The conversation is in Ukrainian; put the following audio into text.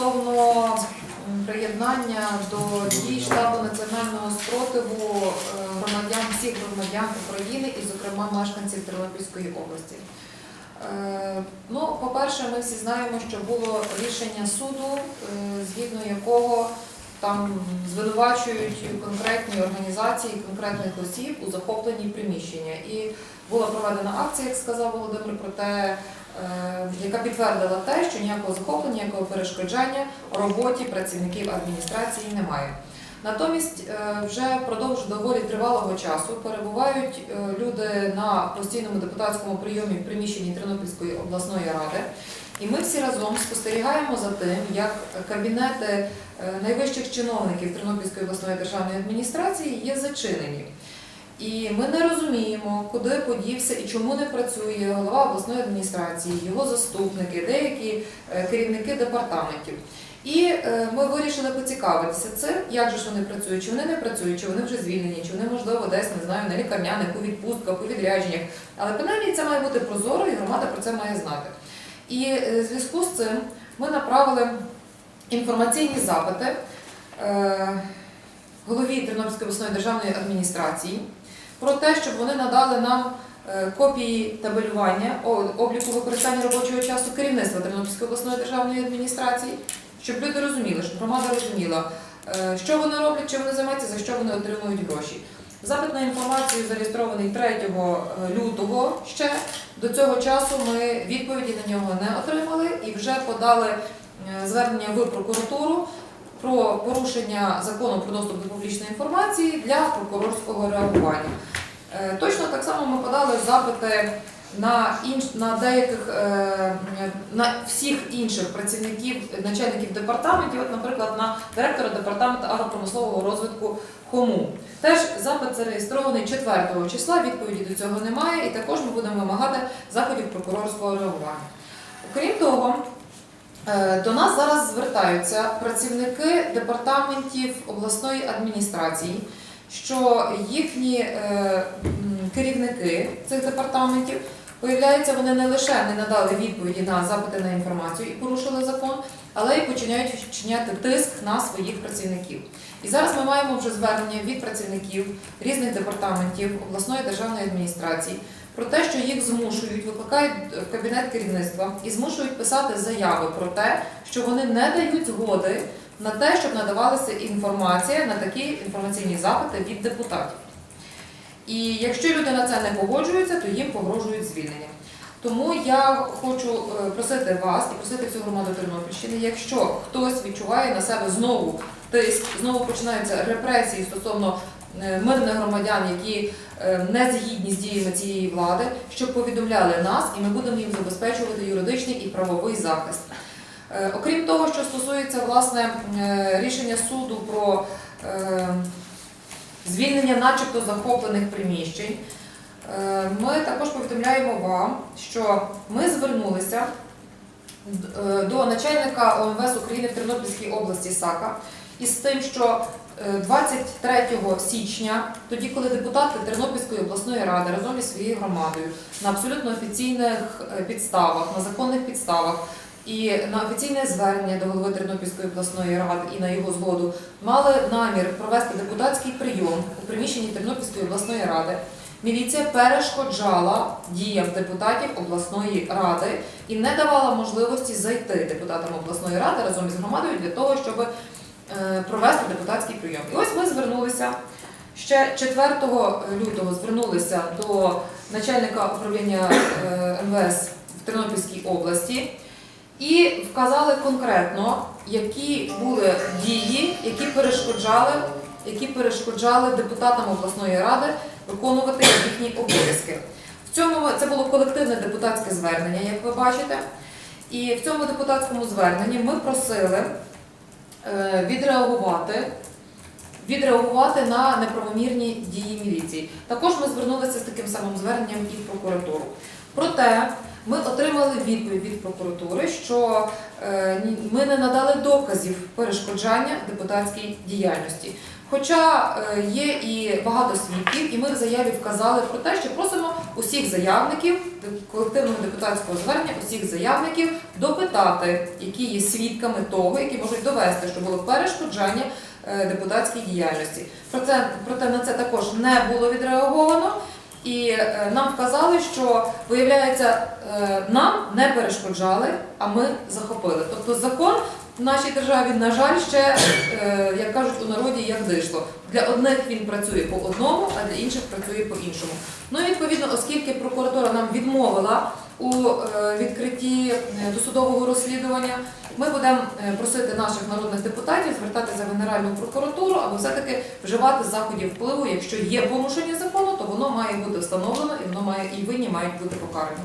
стосовно приєднання до дій штабу національного спротиву е, громадян, всіх громадян України і, зокрема, мешканців Тернопільської області. Е, Ну, по-перше, ми всі знаємо, що було рішення суду, е, згідно якого там звинувачують конкретні організації, конкретних осіб у захопленні приміщення. І була проведена акція, як сказав Володимир, про те, е, яка підтвердила те, що ніякого захоплення, ніякого перешкоджання роботі працівників адміністрації немає. Натомість е, вже впродовж доволі тривалого часу перебувають е, люди на постійному депутатському прийомі в приміщенні Тернопільської обласної ради. І ми всі разом спостерігаємо за тим, як кабінети е, найвищих чиновників Тернопільської обласної державної адміністрації є зачинені. І ми не розуміємо, куди подівся і чому не працює голова обласної адміністрації, його заступники, деякі керівники департаментів. І е, ми вирішили поцікавитися цим, як же ж вони працюють, чи вони не працюють, чи вони вже звільнені, чи вони, можливо, десь не знаю, на лікарняних, у відпустках, у відрядженнях. Але принаймні це має бути прозоро, і громада про це має знати. І е, в зв'язку з цим ми направили інформаційні запити е, голові Тернопільської обласної державної адміністрації про те, щоб вони надали нам копії табелювання обліку використання робочого часу керівництва Тернопільської обласної державної адміністрації, щоб люди розуміли, щоб громада розуміла, е, що вони роблять, чим вони займаються, за що вони отримують гроші. Запит на інформацію зареєстрований 3 лютого ще. До цього часу ми відповіді на нього не отримали і вже подали е, звернення в прокуратуру про порушення закону про доступ до публічної інформації для прокурорського реагування. Е, Точно так само ми подали запити на інш на деяких е, на всіх інших працівників, начальників департаментів, от, наприклад, на директора департаменту агропромислового розвитку ХОМУ. Теж запит зареєстрований 4 числа, відповіді до цього немає, і також ми будемо вимагати заходів прокурорського реагування. Окрім того, е, до нас зараз звертаються працівники департаментів обласної адміністрації, що їхні е, керівники цих департаментів, виявляється, вони не лише не надали відповіді на запити на інформацію і порушили закон, але й починають вчиняти тиск на своїх працівників. І зараз ми маємо вже звернення від працівників різних департаментів обласної державної адміністрації про те, що їх змушують, викликають в кабінет керівництва і змушують писати заяви про те, що вони не дають згоди на те, щоб надавалася інформація на такі інформаційні запити від депутатів. І якщо люди на це не погоджуються, то їм погрожують звільнення. Тому я хочу е, просити вас і просити всю громаду Тернопільщини, якщо хтось відчуває на себе знову тиск, знову починаються репресії стосовно е, мирних громадян, які е, не згідні з діями цієї влади, щоб повідомляли нас, і ми будемо їм забезпечувати юридичний і правовий захист. Окрім того, що стосується власне рішення суду про звільнення начебто захоплених приміщень, е, ми також повідомляємо вам, що ми звернулися е, до начальника ОМВС України в Тернопільській області САКа із тим, що е, 23 січня, тоді, коли депутати Тернопільської обласної ради разом із своєю громадою на абсолютно офіційних е, підставах, на законних підставах і на офіційне звернення до голови Тернопільської обласної ради і на його згоду мали намір провести депутатський прийом у приміщенні Тернопільської обласної ради. Міліція перешкоджала діям депутатів обласної ради і не давала можливості зайти депутатам обласної ради разом із громадою для того, щоб е, провести депутатський прийом. І ось ми звернулися ще 4 лютого звернулися до начальника управління е, МВС в Тернопільській області і вказали конкретно, які були дії, які перешкоджали, які перешкоджали депутатам обласної ради виконувати їхні обов'язки. В цьому це було колективне депутатське звернення, як ви бачите. І в цьому депутатському зверненні ми просили е, відреагувати, відреагувати на неправомірні дії міліції. Також ми звернулися з таким самим зверненням і в прокуратуру. Проте ми отримали відповідь від прокуратури, що е, ми не надали доказів перешкоджання депутатській діяльності. Хоча е, є і багато свідків, і ми в заяві вказали про те, що просимо усіх заявників колективного депутатського звернення, усіх заявників допитати, які є свідками того, які можуть довести, що було перешкоджання е, депутатській діяльності. Проте, проте на це також не було відреаговано. І е, нам вказали, що виявляється, е, нам не перешкоджали, а ми захопили. Тобто закон в нашій державі, на жаль, ще, е, як кажуть у народі, як дишло. Для одних він працює по одному, а для інших працює по іншому. Ну і відповідно, оскільки прокуратура нам відмовила у відкритті досудового розслідування, ми будемо е, просити наших народних депутатів звертатися в Генеральну прокуратуру, або все-таки вживати заходів впливу. Якщо є порушення закону, то воно має бути встановлено і воно має і винні мають бути покарані.